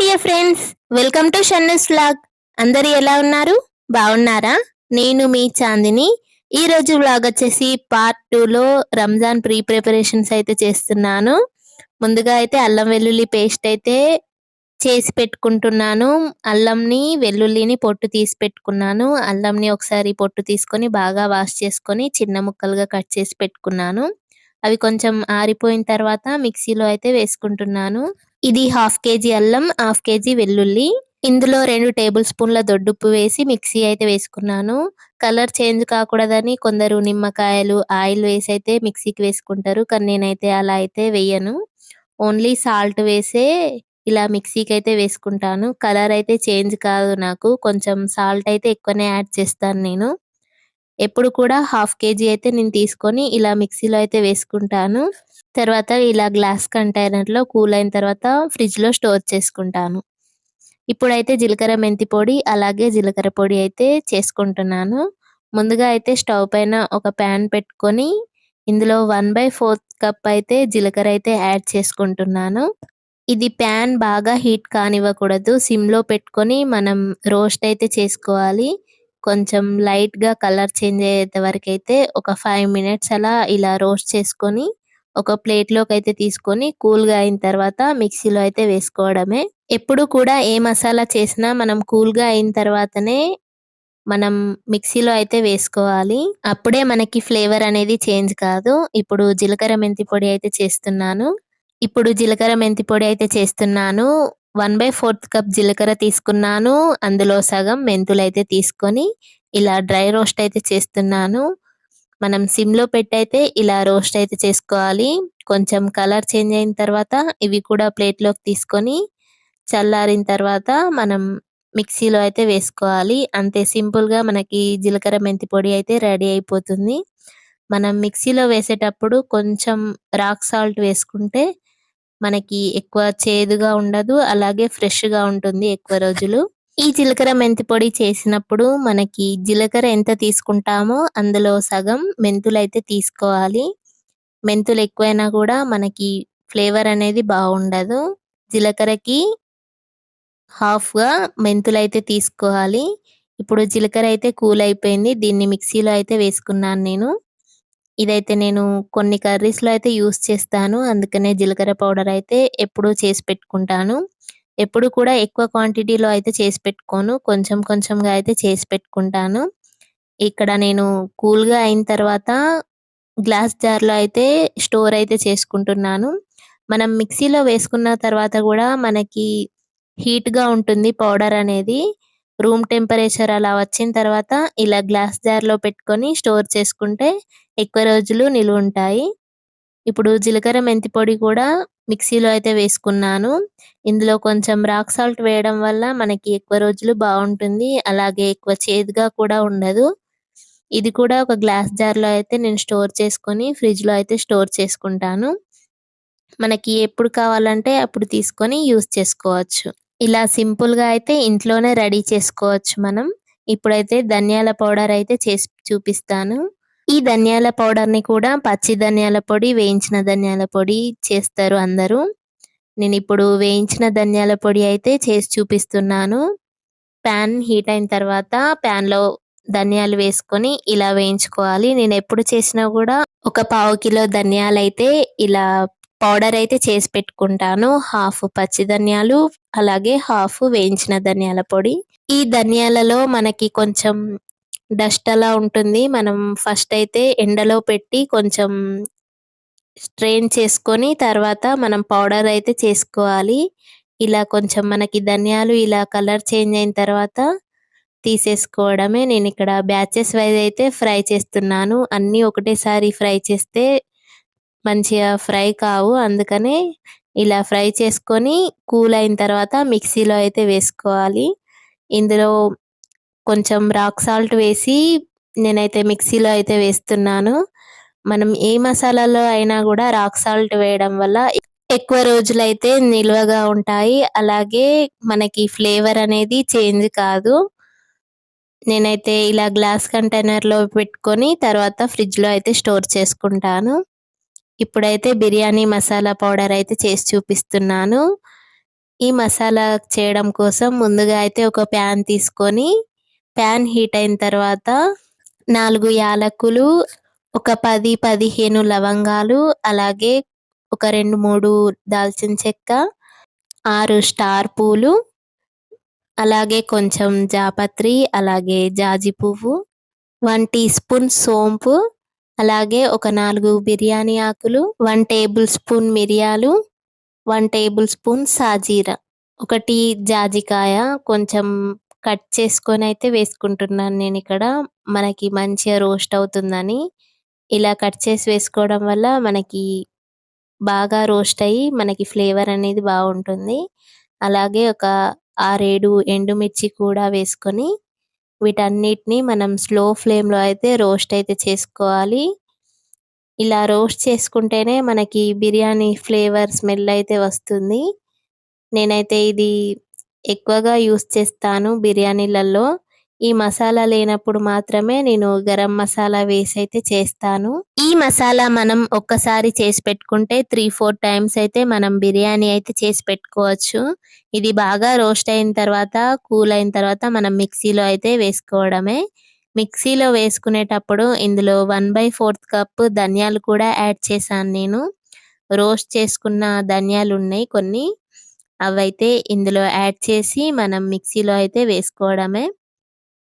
Dear friends welcome to షన్నస్ vlog అందరు ఎలా ఉన్నారు? బాగున్నారా? నేను మీ చాందిని. ఈ రోజు వ్లాగ్ వచ్చేసి పార్ట్ టూ లో రంజాన్ ప్రీ ప్రిపరేషన్స్ అయితే చేస్తున్నాను. ముందుగా అయితే అల్లం వెల్లుల్లి పేస్ట్ అయితే చేసి పెట్టుకుంటున్నాను. అల్లంని వెల్లుల్లిని పొట్టు తీసి పెట్టుకున్నాను. అల్లంని ఒకసారి పొట్టు తీసుకొని బాగా వాష్ చేసుకొని చిన్న ముక్కలుగా కట్ చేసి పెట్టుకున్నాను. అవి కొంచెం ఆరిపోయిన తర్వాత మిక్సీలో అయితే వేసుకుంటున్నాను. ఇది హాఫ్ కేజీ అల్లం హాఫ్ కేజీ వెల్లుల్లి. ఇందులో రెండు టేబుల్ స్పూన్ల దొడ్డుప్పు వేసి మిక్సీ అయితే వేసుకున్నాను. కలర్ చేంజ్ కాకూడదని కొందరు నిమ్మకాయలు ఆయిల్ వేసి అయితే మిక్సీకి వేసుకుంటారు. కానీ నేనైతే అలా అయితే వేయను. ఓన్లీ సాల్ట్ వేసే ఇలా మిక్సీకి అయితే వేసుకుంటాను. కలర్ అయితే చేంజ్ కాదు నాకు. కొంచెం సాల్ట్ అయితే ఎక్కువనే యాడ్ చేస్తాను నేను. ఎప్పుడు కూడా హాఫ్ కేజీ అయితే నేను తీసుకొని ఇలా మిక్సీలో అయితే వేసుకుంటాను. తర్వాత ఇలా గ్లాస్ కంటైనర్లో కూల్ అయిన తర్వాత ఫ్రిడ్జ్లో స్టోర్ చేసుకుంటాను. ఇప్పుడైతే జీలకర్ర మెంతి పొడి అలాగే జీలకర్ర పొడి అయితే చేసుకుంటున్నాను. ముందుగా అయితే స్టవ్ పైన ఒక ప్యాన్ పెట్టుకొని ఇందులో వన్ బై ఫోర్త్ కప్ అయితే జీలకర్ర అయితే యాడ్ చేసుకుంటున్నాను. ఇది ప్యాన్ బాగా హీట్ కానివ్వకూడదు. సిమ్లో పెట్టుకొని మనం రోస్ట్ అయితే చేసుకోవాలి. కొంచెం లైట్గా కలర్ చేంజ్ అయ్యేంత వరకు అయితే ఒక ఫైవ్ మినిట్స్ అలా ఇలా రోస్ట్ చేసుకొని ఒక ప్లేట్లోకి అయితే తీసుకొని కూల్గా అయిన తర్వాత మిక్సీలో అయితే వేసుకోవడమే. ఎప్పుడు కూడా ఏ మసాలా చేసినా మనం కూల్గా అయిన తర్వాతనే మనం మిక్సీలో అయితే వేసుకోవాలి. అప్పుడే మనకి ఫ్లేవర్ అనేది చేంజ్ కాదు. ఇప్పుడు జీలకర్ర మెంతి పొడి అయితే చేస్తున్నాను. ఇప్పుడు జీలకర్ర మెంతి పొడి అయితే చేస్తున్నాను. వన్ బై ఫోర్త్ కప్ జీలకర్ర తీసుకున్నాను. అందులో సగం మెంతులు అయితే తీసుకొని ఇలా డ్రై రోస్ట్ అయితే చేస్తున్నాను. మనం సిమ్లో ఇలా రోస్ట్ అయితే చేసుకోవాలి. కొంచెం కలర్ చేంజ్ అయిన తర్వాత ఇవి కూడా ప్లేట్లోకి తీసుకొని చల్లారిన తర్వాత మనం మిక్సీలో అయితే వేసుకోవాలి. అంతే సింపుల్గా మనకి జీలకర్ర మెంతి పొడి అయితే రెడీ అయిపోతుంది. మనం మిక్సీలో వేసేటప్పుడు కొంచెం రాక్ సాల్ట్ వేసుకుంటే మనకి ఎక్కువ చేదుగా ఉండదు అలాగే ఫ్రెష్గా ఉంటుంది ఎక్కువ రోజులు. ఈ జీలకర్ర మెంతి పొడి చేసినప్పుడు మనకి జీలకర్ర ఎంత తీసుకుంటామో అందులో సగం మెంతులు అయితే తీసుకోవాలి. మెంతులు ఎక్కువైనా కూడా మనకి ఫ్లేవర్ అనేది బాగుండదు. జీలకర్రకి హాఫ్గా మెంతులు అయితే తీసుకోవాలి. ఇప్పుడు జీలకర్ర అయితే కూల్ అయిపోయింది దీన్ని మిక్సీలో అయితే వేసుకున్నాను నేను. ఇదైతే నేను కొన్ని కర్రీస్లో అయితే యూస్ చేస్తాను. అందుకనే జీలకర్ర పౌడర్ అయితే ఎప్పుడూ చేసి పెట్టుకుంటాను. ఎప్పుడు కూడా ఎక్కువ క్వాంటిటీలో అయితే చేసి పెట్టుకోను. కొంచెం కొంచెంగా అయితే చేసి పెట్టుకుంటాను. ఇక్కడ నేను కూల్గా అయిన తర్వాత గ్లాస్ జార్లో అయితే స్టోర్ అయితే చేసుకుంటున్నాను. మనం మిక్సీలో వేసుకున్న తర్వాత కూడా మనకి హీట్గా ఉంటుంది పౌడర్ అనేది. రూమ్ టెంపరేచర్ అలా వచ్చిన తర్వాత ఇలా గ్లాస్ జార్లో పెట్టుకొని స్టోర్ చేసుకుంటే ఎక్కువ రోజులు నిలువ ఉంటాయి. ఇప్పుడు జీలకర్ర మెంతి పొడి కూడా మిక్సీలో అయితే వేసుకున్నాను. ఇందులో కొంచెం రాక్ సాల్ట్ వేయడం వల్ల మనకి ఎక్కువ రోజులు బాగుంటుంది. అలాగే ఎక్కువ చేదుగా కూడా ఉండదు. ఇది కూడా ఒక గ్లాస్ జార్లో అయితే నేను స్టోర్ చేసుకొని ఫ్రిడ్జ్లో అయితే స్టోర్ చేసుకుంటాను. మనకి ఎప్పుడు కావాలంటే అప్పుడు తీసుకొని యూస్ చేసుకోవచ్చు. ఇలా సింపుల్గా అయితే ఇంట్లోనే రెడీ చేసుకోవచ్చు మనం. ఇప్పుడైతే ధనియాల పౌడర్ అయితే చేసి చూపిస్తాను. ఈ ధనియాల పౌడర్ని కూడా పచ్చి ధనియాల పొడి వేయించిన ధనియాల పొడి చేస్తారు అందరూ. నేను ఇప్పుడు వేయించిన ధనియాల పొడి అయితే చేసి చూపిస్తున్నాను. ప్యాన్ హీట్ అయిన తర్వాత ప్యాన్లో ధనియాలు వేసుకొని ఇలా వేయించుకోవాలి. నేను ఎప్పుడు చేసినా కూడా ఒక పావు కిలో ధనియాలు అయితే ఇలా పౌడర్ అయితే చేసి పెట్టుకుంటాను. హాఫ్ పచ్చి ధనియాలు అలాగే హాఫ్ వేయించిన ధనియాల పొడి. ఈ ధనియాలలో మనకి కొంచెం డస్ట్ అలా ఉంటుంది. మనం ఫస్ట్ అయితే ఎండలో పెట్టి కొంచెం స్ట్రెయిన్ చేసుకొని తర్వాత మనం పౌడర్ అయితే చేసుకోవాలి. ఇలా కొంచెం మనకి ధనియాలు ఇలా కలర్ చేంజ్ అయిన తర్వాత తీసేసుకోవడమే. నేను ఇక్కడ బ్యాచెస్ వైజ్ అయితే ఫ్రై చేస్తున్నాను. అన్ని ఒకటేసారి ఫ్రై చేస్తే మంచిగా ఫ్రై కావు. అందుకనే ఇలా ఫ్రై చేసుకొని కూల్ అయిన తర్వాత మిక్సీలో అయితే వేసుకోవాలి. ఇందులో కొంచెం రాక్ సాల్ట్ వేసి నేనైతే మిక్సీలో అయితే వేస్తున్నాను. మనం ఏ మసాలాలో అయినా కూడా రాక్ సాల్ట్ వేయడం వల్ల ఎక్కువ రోజులైతే నిల్వగా ఉంటాయి. అలాగే మనకి ఫ్లేవర్ అనేది చేంజ్ కాదు. నేనైతే ఇలా గ్లాస్ కంటైనర్లో పెట్టుకొని తర్వాత ఫ్రిడ్జ్లో అయితే స్టోర్ చేసుకుంటాను. ఇప్పుడైతే బిర్యానీ మసాలా పౌడర్ అయితే చేసి చూపిస్తున్నాను. ఈ మసాలా చేయడం కోసం ముందుగా అయితే ఒక ప్యాన్ తీసుకొని ప్యాన్ హీట్ అయిన తర్వాత నాలుగు యాలకులు ఒక పది పదిహేను లవంగాలు అలాగే ఒక రెండు మూడు దాల్చిన చెక్క ఆరు స్టార్ పూలు అలాగే కొంచెం జాపత్రి అలాగే జాజి పువ్వు వన్ టీ స్పూన్ సోంపు అలాగే ఒక నాలుగు బిర్యానీ ఆకులు వన్ టేబుల్ స్పూన్ మిరియాలు వన్ టేబుల్ స్పూన్ సాజీరా. ఒకటి జాజికాయ కొంచెం కట్ చేసుకొని అయితే వేసుకుంటున్నాను నేను ఇక్కడ. మనకి మంచిగా రోస్ట్ అవుతుందని. ఇలా కట్ చేసి వేసుకోవడం వల్ల మనకి బాగా రోస్ట్ అయ్యి మనకి ఫ్లేవర్ అనేది బాగుంటుంది. అలాగే ఒక ఆరేడు ఎండుమిర్చి కూడా వేసుకొని వీటన్నిటిని మనం స్లో ఫ్లేమ్లో అయితే రోస్ట్ అయితే చేసుకోవాలి. ఇలా రోస్ట్ చేసుకుంటేనే మనకి బిర్యానీ ఫ్లేవర్ స్మెల్ అయితే వస్తుంది. నేనైతే ఇది ఎక్కువగా యూస్ చేస్తాను బిర్యానీలలో ఈ మసాలా లేనప్పుడు మాత్రమే నేను గరం మసాలా వేసి అయితే చేస్తాను. ఈ మసాలా మనం ఒక్కసారి చేసి పెట్టుకుంటే త్రీ ఫోర్ టైమ్స్ అయితే మనం బిర్యానీ అయితే చేసి పెట్టుకోవచ్చు. ఇది బాగా రోస్ట్ అయిన తర్వాత కూల్ అయిన తర్వాత మనం మిక్సీలో అయితే వేసుకోవడమే. మిక్సీలో వేసుకునేటప్పుడు ఇందులో వన్ బై ఫోర్త్ కప్ ధనియాలు కూడా యాడ్ చేశాను నేను. రోస్ట్ చేసుకున్న ధనియాలు ఉన్నాయి కొన్ని. అవైతే ఇందులో యాడ్ చేసి మనం మిక్సీలో అయితే వేసుకోవడమే.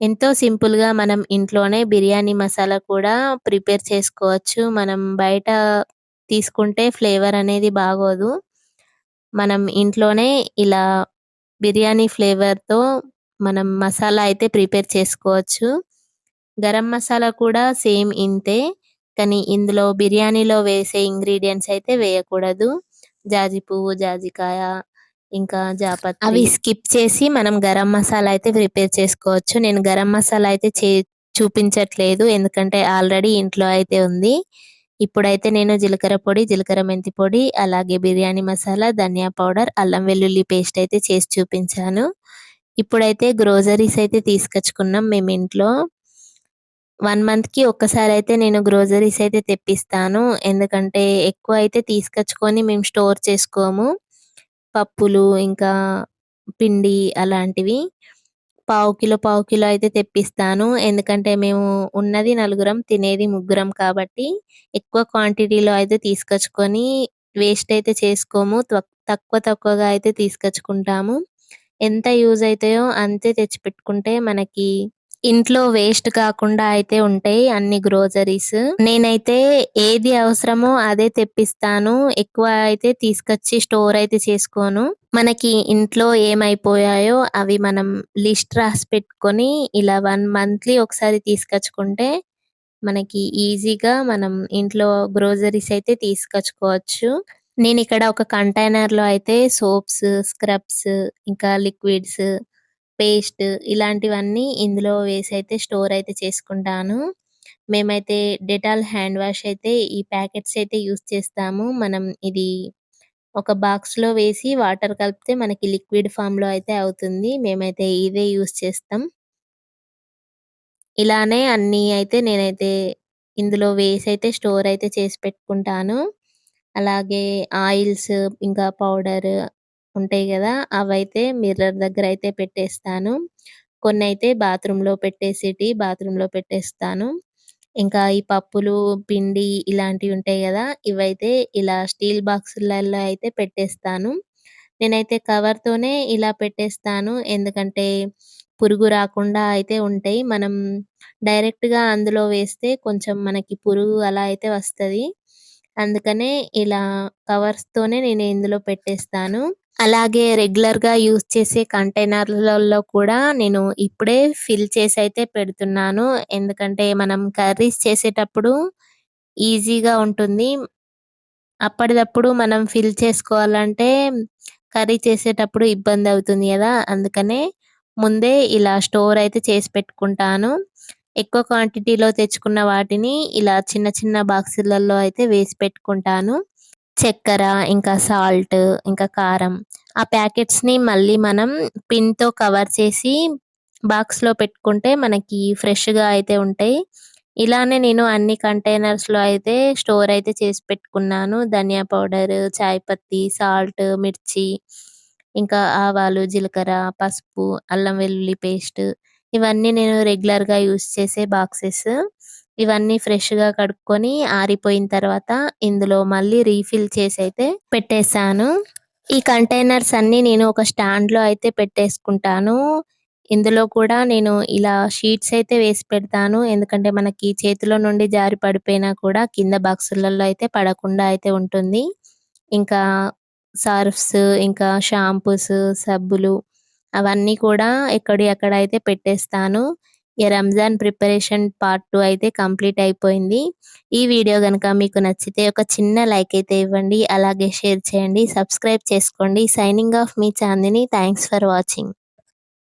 ఎంతో సింపుల్గా మనం ఇంట్లోనే బిర్యానీ మసాలా కూడా ప్రిపేర్ చేసుకోవచ్చు. మనం బయట తీసుకుంటే ఫ్లేవర్ అనేది బాగోదు. మనం ఇంట్లోనే ఇలా బిర్యానీ ఫ్లేవర్తో మనం మసాలా అయితే ప్రిపేర్ చేసుకోవచ్చు. గరం మసాలా కూడా సేమ్ ఇంతే కానీ ఇందులో బిర్యానీలో వేసే ఇంగ్రీడియంట్స్ అయితే వేయకూడదు. జాజి పువ్వు జాజికాయ ఇంకా జాపత్రి అవి స్కిప్ చేసి మనం గరం మసాలా అయితే ప్రిపేర్ చేసుకోవచ్చు. నేను గరం మసాలా అయితే చే చూపించట్లేదు. ఎందుకంటే ఆల్రెడీ ఇంట్లో అయితే ఉంది. ఇప్పుడైతే నేను జీలకర్ర పొడి జీలకర్ర మెంతి పొడి అలాగే బిర్యానీ మసాలా ధనియా పౌడర్ అల్లం వెల్లుల్లి పేస్ట్ అయితే చేసి చూపించాను. ఇప్పుడైతే గ్రోసరీస్ అయితే తీసుకొచ్చుకున్నాం మేము ఇంట్లో. వన్ మంత్కి ఒక్కసారి అయితే నేను గ్రోసరీస్ అయితే తెప్పిస్తాను. ఎందుకంటే ఎక్కువ అయితే తీసుకొచ్చుకొని మేము స్టోర్ చేసుకోము. పప్పులు ఇంకా పిండి అలాంటివి. పావు కిలో పావు కిలో అయితే తెప్పిస్తాను. ఎందుకంటే మేము ఉన్నది నలుగురం తినేది ముగ్గురం కాబట్టి ఎక్కువ క్వాంటిటీలో అయితే తీసుకొచ్చుకొని వేస్ట్ అయితే చేసుకోము. తక్కువ తక్కువగా అయితే తీసుకొచ్చుకుంటాము. ఎంత యూజ్ అవుతాయో అంతే తెచ్చిపెట్టుకుంటే మనకి ఇంట్లో వేస్ట్ కాకుండా అయితే ఉంటాయి అన్ని గ్రోసరీస్ నేనైతే ఏది అవసరమో అదే తెప్పిస్తాను. ఎక్కువ అయితే తీసుకొచ్చి స్టోర్ అయితే చేసుకోను. మనకి ఇంట్లో ఏమైపోయాయో అవి మనం లిస్ట్ రాసి పెట్టుకొని ఇలా వన్ మంత్లీ ఒకసారి తీసుకొచ్చుకుంటే మనకి ఈజీగా మనం ఇంట్లో గ్రోసరీస్ అయితే తీసుకొచ్చుకోవచ్చు. నేను ఇక్కడ ఒక కంటైనర్లో అయితే సోప్స్ స్క్రబ్స్ ఇంకా లిక్విడ్స్ పేస్ట్ ఇలాంటివన్నీ ఇందులో వేసి అయితే స్టోర్ అయితే చేసుకుంటాను. మేమైతే డెటాల్ హ్యాండ్ వాష్ అయితే ఈ ప్యాకెట్స్ అయితే యూస్ చేస్తాము. మనం ఇది ఒక బాక్స్లో వేసి వాటర్ కలిపితే మనకి లిక్విడ్ ఫామ్లో అయితే అవుతుంది. మేమైతే ఇదే యూస్ చేస్తాం. ఇలానే అన్ని అయితే నేనైతే ఇందులో వేసి అయితే స్టోర్ అయితే చేసి పెట్టుకుంటాను. అలాగే ఆయిల్స్ ఇంకా పౌడర్ ఉంటాయి కదా! అవైతే మిర్రర్ దగ్గర అయితే పెట్టేస్తాను. కొన్ని అయితే బాత్రూమ్లో పెట్టేసేటి బాత్రూమ్లో పెట్టేస్తాను. ఇంకా ఈ పప్పులు పిండి ఇలాంటివి ఉంటాయి కదా! ఇవైతే ఇలా స్టీల్ బాక్సులలో అయితే పెట్టేస్తాను. నేనైతే కవర్ తోనే ఇలా పెట్టేస్తాను. ఎందుకంటే పురుగు రాకుండా అయితే ఉంటాయి. మనం డైరెక్ట్గా అందులో వేస్తే కొంచెం మనకి పురుగు అలా అయితే వస్తది. అందుకనే ఇలా కవర్స్ తోనే నేను ఇందులో పెట్టేస్తాను. అలాగే రెగ్యులర్గా యూస్ చేసే కంటైనర్లలో కూడా నేను ఇప్పుడే ఫిల్ చేసి అయితే పెడుతున్నాను. ఎందుకంటే మనం కర్రీస్ చేసేటప్పుడు ఈజీగా ఉంటుంది. అప్పటిదప్పుడు మనం ఫిల్ చేసుకోవాలంటే కర్రీ చేసేటప్పుడు ఇబ్బంది అవుతుంది కదా! అందుకనే ముందే ఇలా స్టోర్ అయితే చేసి పెట్టుకుంటాను. ఎక్కువ క్వాంటిటీలో తెచ్చుకున్న వాటిని ఇలా చిన్న చిన్న బాక్సులలో అయితే వేసి పెట్టుకుంటాను. చక్కెర ఇంకా సాల్ట్ ఇంకా కారం. ఆ ప్యాకెట్స్ని మళ్ళీ మనం పిన్తో కవర్ చేసి బాక్స్లో పెట్టుకుంటే మనకి ఫ్రెష్గా అయితే ఉంటాయి. ఇలానే నేను అన్ని కంటైనర్స్లో అయితే స్టోర్ అయితే చేసి పెట్టుకున్నాను. ధనియా పౌడర్ చాయ్ పత్తి సాల్ట్ మిర్చి ఇంకా ఆవాలు, జీలకర్ర, పసుపు, అల్లం వెల్లుల్లి పేస్ట్ ఇవన్నీ నేను రెగ్యులర్‌గా యూస్ చేసే బాక్సెస్. ఇవన్నీ ఫ్రెష్గా కడుక్కొని ఆరిపోయిన తర్వాత ఇందులో మళ్ళీ రీఫిల్ చేసి అయితే పెట్టేసాను. ఈ కంటైనర్స్ అన్ని నేను ఒక స్టాండ్లో అయితే పెట్టేసుకుంటాను. ఇందులో కూడా నేను ఇలా షీట్స్ అయితే వేసి పెడతాను. ఎందుకంటే మనకి చేతిలో నుండి జారి పడిపోయినా కూడా కింద బాక్సులలో అయితే పడకుండా అయితే ఉంటుంది. ఇంకా సర్ఫ్స్, ఇంకా షాంపూస్, సబ్బులు అవన్నీ కూడా ఎక్కడి అక్కడ అయితే పెట్టేస్తాను. ఈ రంజాన్ ప్రిపరేషన్ పార్ట్ టూ అయితే కంప్లీట్ అయిపోయింది. ఈ వీడియో కనుక మీకు నచ్చితే ఒక చిన్న లైక్ అయితే ఇవ్వండి. అలాగే షేర్ చేయండి. సబ్స్క్రైబ్ చేసుకోండి. సైనింగ్ ఆఫ్ మీ చాందిని. Thanks for watching.